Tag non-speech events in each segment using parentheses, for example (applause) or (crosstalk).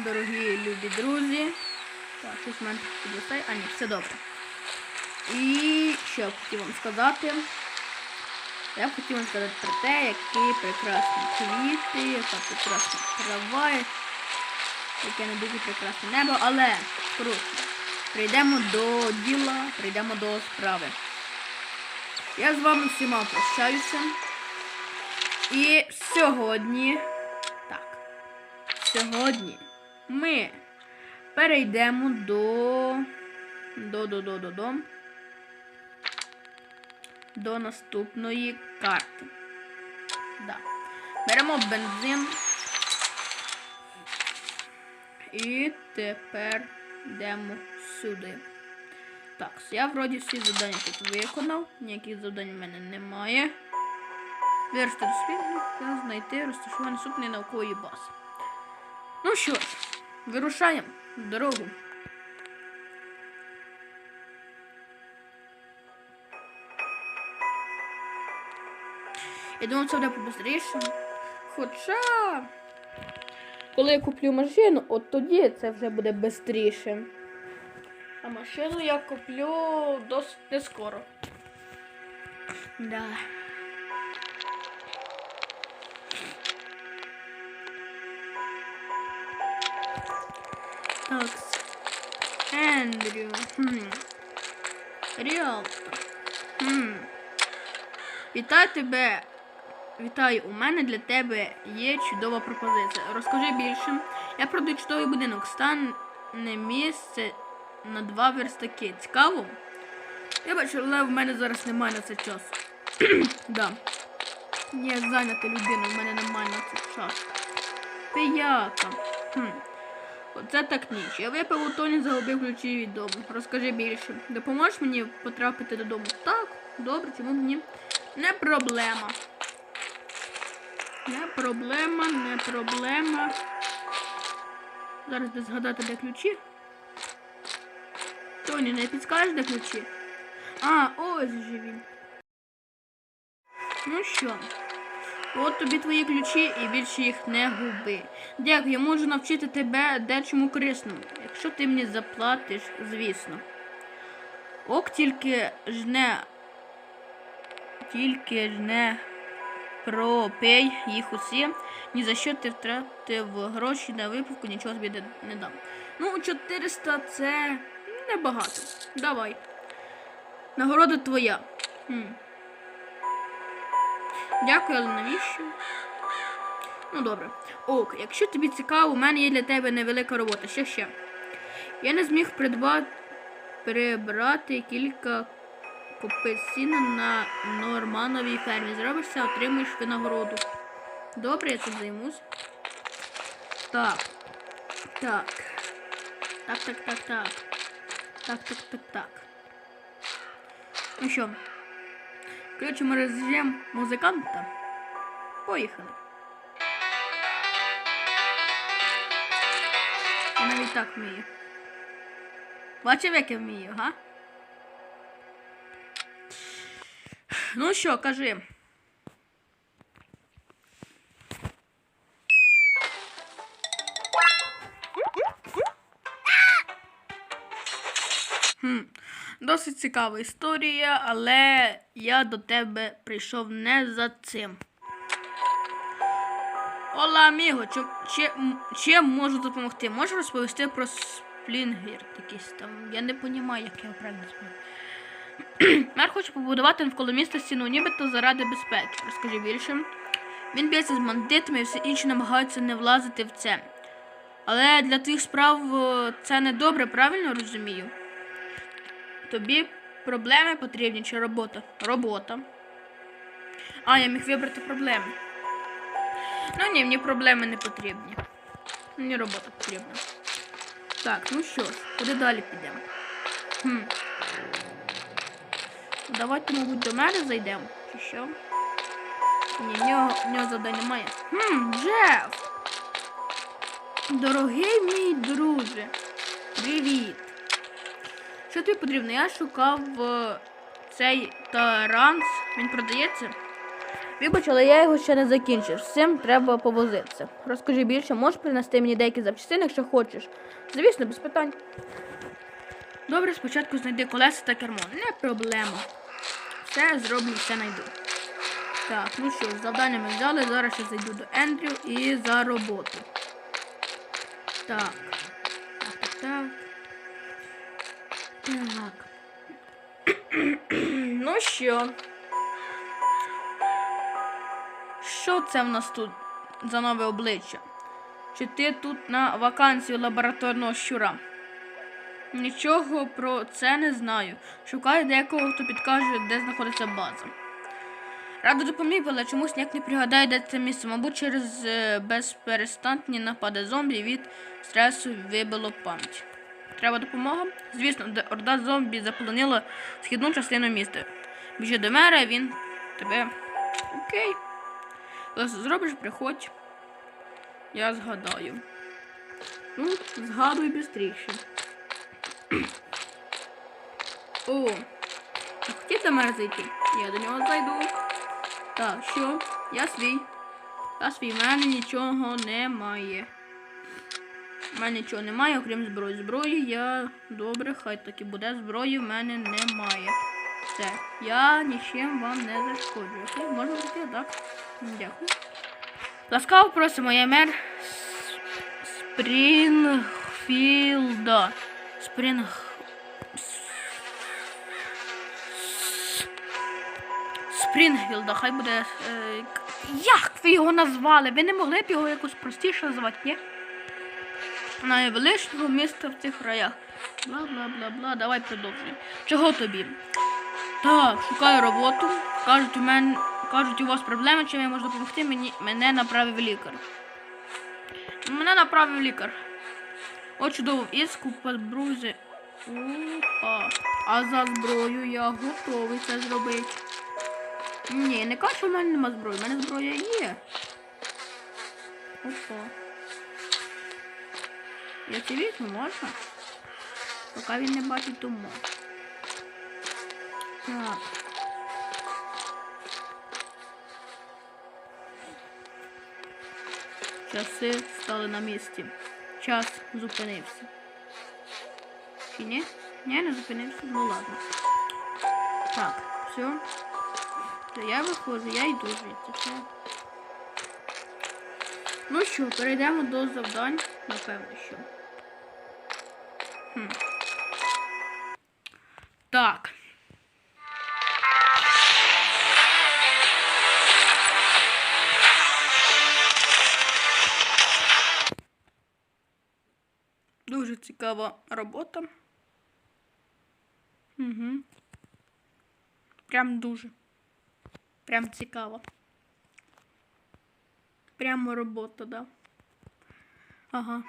дорогі любі друзі. Так, щось в мене підвисає. А ні, все добре. І що я хотів вам сказати? Я б хотів вам сказати про те, які прекрасні квіти, яка прекрасна трава, яке не дуже прекрасне небо, але коротше, прийдемо до діла, прийдемо до справи. Я з вами всіма прощаюся. І сьогодні, так, сьогодні ми перейдемо до до до до до до до наступної карти. Да. Беремо бензин. І тепер йдемо сюди. Так, я вроді всі завдання тут виконав. Ніяких завдань в мене немає. Вирішити дослідника, знайти розташування супної наукової бази. Ну що ж, вирушаємо в дорогу. Я думав, це буде побыстріше. Хоча, коли я куплю машину, от тоді це вже буде швидше. А машину я куплю досить не скоро. Да. Так. Ендрю. Хм. Ріалтор. Хм. Вітаю тебе. Вітаю, у мене для тебе є чудова пропозиція. Розкажи більше. Я продаю чудовий будинок. Стане місце на два верстаки. Цікаво? Я бачу, але в мене зараз немає на це часу. (clears throat) да. Я зайнята людина, в мене немає на це часу. Пияка. Хм. Оце так ніч. Я випив у тоні, загубив ключі від дому. Розкажи більше. Допоможеш мені потрапити додому? Так, добре, чому б ні? Не проблема. Не проблема, не проблема. Зараз де згадати, де ключі. Тоні, не підскажеш, де ключі? А, ось же він. Ну що, от тобі твої ключі і більше їх не губи. Дякую, я можу навчити тебе дечому корисному, якщо ти мені заплатиш, звісно. Ок, тільки ж не. Тільки ж не пропей їх усі. Ні за що ти втратив гроші на випивку, нічого тобі не дам. Ну, 400 це небагато. Давай. Нагорода твоя. Хм. Дякую, але навіщо? Ну добре. Ок, якщо тобі цікаво, у мене є для тебе невелика робота. Що ще? Я не зміг прибрати кілька сіна на нормановій фермі. Зробиш це, отримаєш винагороду. Добре, я цим займусь. Так. Так. Так, так, так, так. Так, так, так, так. Ну що, включимо режим музиканта. Поїхали. Я навіть так вмію. Бачив, як я вмію? Ну що, кажи. Хм. Досить цікава історія, але я до тебе прийшов не за цим. Ола, аміго, чим, чим, можу допомогти? Можеш розповісти про сплінгер якийсь там. Я не розумію, як його правильно звати. (clears throat) Мер хоче побудувати навколо міста стіну, нібито заради безпеки. Розкажи більше. Він б'ється з бандитами і всі інші намагаються не влазити в це. Але для твоїх справ е, це не добре, правильно розумію? Тобі проблеми потрібні чи робота? Робота. А, я міг вибрати проблеми. Ну ні, мені проблеми не потрібні. Мені робота потрібна. Так, ну що ж, куди далі підемо? Хм. Давайте, мабуть, до мене зайдемо. Чи що? Ні, в нього, в нього завдань немає. Хм, Джеф! Дорогий мій друже. Привіт. Що тобі потрібно? Я шукав е, цей таранс. Він продається. Вибач, але я його ще не закінчив. З цим треба повозитися. Розкажи більше, можеш принести мені деякі запчастини, якщо хочеш. Звісно, без питань. Добре, спочатку знайди колеса та кермо. Не проблема. Все зроблю, все знайду. Так, ну що, завдання ми взяли. Зараз ще зайду до Ендрю і за роботу. Так. Так, так, так. Так. (clears throat) ну що? Що це в нас тут за нове обличчя? Чи ти тут на вакансію лабораторного щура? Нічого про це не знаю. Шукаю декого, хто підкаже, де знаходиться база. Радо допоміг, але чомусь ніяк не пригадаю, де це місце. Мабуть, через е, безперестантні напади зомбі від стресу вибило пам'ять. Треба допомога? Звісно, орда зомбі заполонила східну частину міста. Біжи до мера, він тебе. Окей. Зробиш, приходь. Я згадаю. Ну, згадуй швидше. О, а хотів до мене зайти? Я до нього зайду. Так, що? Я свій. Я свій, в мене нічого немає. У мене нічого немає, окрім зброї. Зброї я добре, хай так і буде. Зброї в мене немає. Все. Я нічим вам не зашкоджую. Окей, можна зайти, так? Дякую. Ласкаво просимо, я мер Спрінгфілда. Спрінг. Спрінгфілда, хай буде. Е, як ви його назвали? Ви не могли б його якось простіше назвати, ні? Найвеличного міста в цих краях. Бла бла бла бла. Давай продовжуємо. Чого тобі? Так, шукаю роботу. Кажуть, у мене кажуть, у вас проблеми, чим я можу допомогти? Мені мене направив лікар. Мене направив лікар. От чудово, із купа збрузи. Опа. А за зброю я готовий це зробити. Ні, не кажу, в мене нема зброї. У мене зброя є. Опа. Я візьму, можна? Поки він не бачить, то можна. Так. Часи стали на місці. Час зупинився. Чи ні? Ні, не зупинився. Ну ладно. Так, все. То я виходжу, я йду звідси. Все. Ну що, перейдемо до завдань, напевно, що. Хм. Так. Дуже цікава робота. Угу. Прям дуже. Прям цікаво. Прямо робота, да. Ага.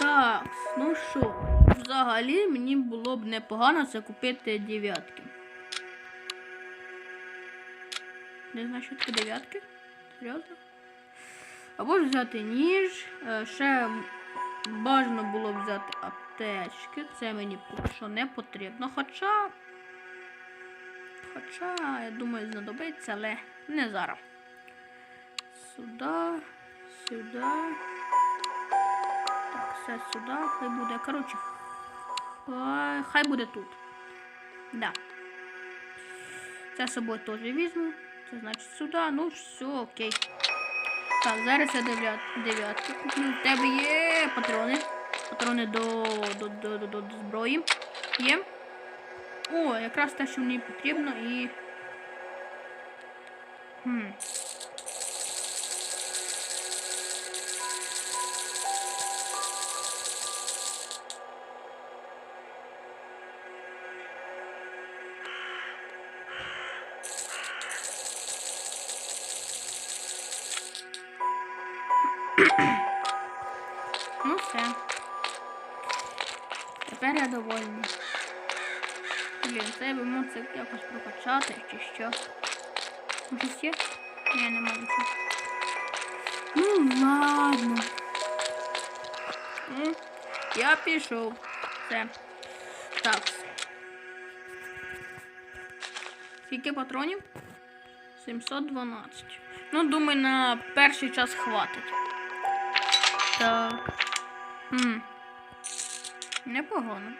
Так, ну що, взагалі мені було б непогано це купити дев'ятки. Не знаю, що таке дев'ятки? Серйозно? Або ж взяти ніж. е, Ще бажано було б взяти аптечки. Це мені поки що не потрібно. Хоча. Хоча, я думаю, знадобиться, але не зараз. Сюди, сюди. Все сюди, хай буде. Коротше, хай, хай буде тут. Да. Це з собою теж візьму. Це значить сюди. Ну, все, окей. Так, зараз я дев'ят, дев'ятки куплю. В тебе є патрони. Патрони до, до, до, до, до, до зброї. Є. О, якраз те, що мені потрібно і. Хм. Тепер я довольна. Блін, треба йому це якось прокачати чи що. Щось є? Ні, нема нічого. Ну ладно. Я пішов. Все. Так. Скільки патронів? 712. Ну, думаю, на перший час хватить. Так. Хм. Непогано.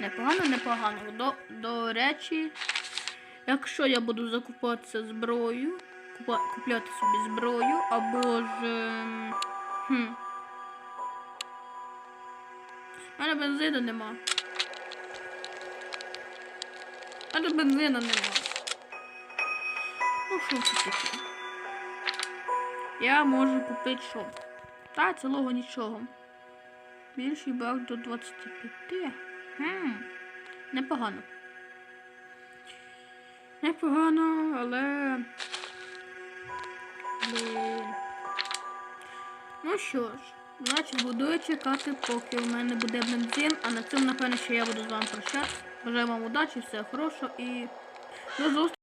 Непогано, непогано. До, до речі, якщо я буду закупатися зброю, купа, купляти собі зброю, або ж. ем, Хм. У мене бензину нема. У мене бензину нема. Ну що це таке? Я можу купити що? Та цілого нічого. Більший бак до 25. Хм. Непогано. Непогано, але. Блін. Ну що ж, значить буду чекати, поки у мене буде бензин, а на цьому, напевно, ще я буду з вами прощатися. Бажаю вам удачі, всього хорошого і до зустрічі.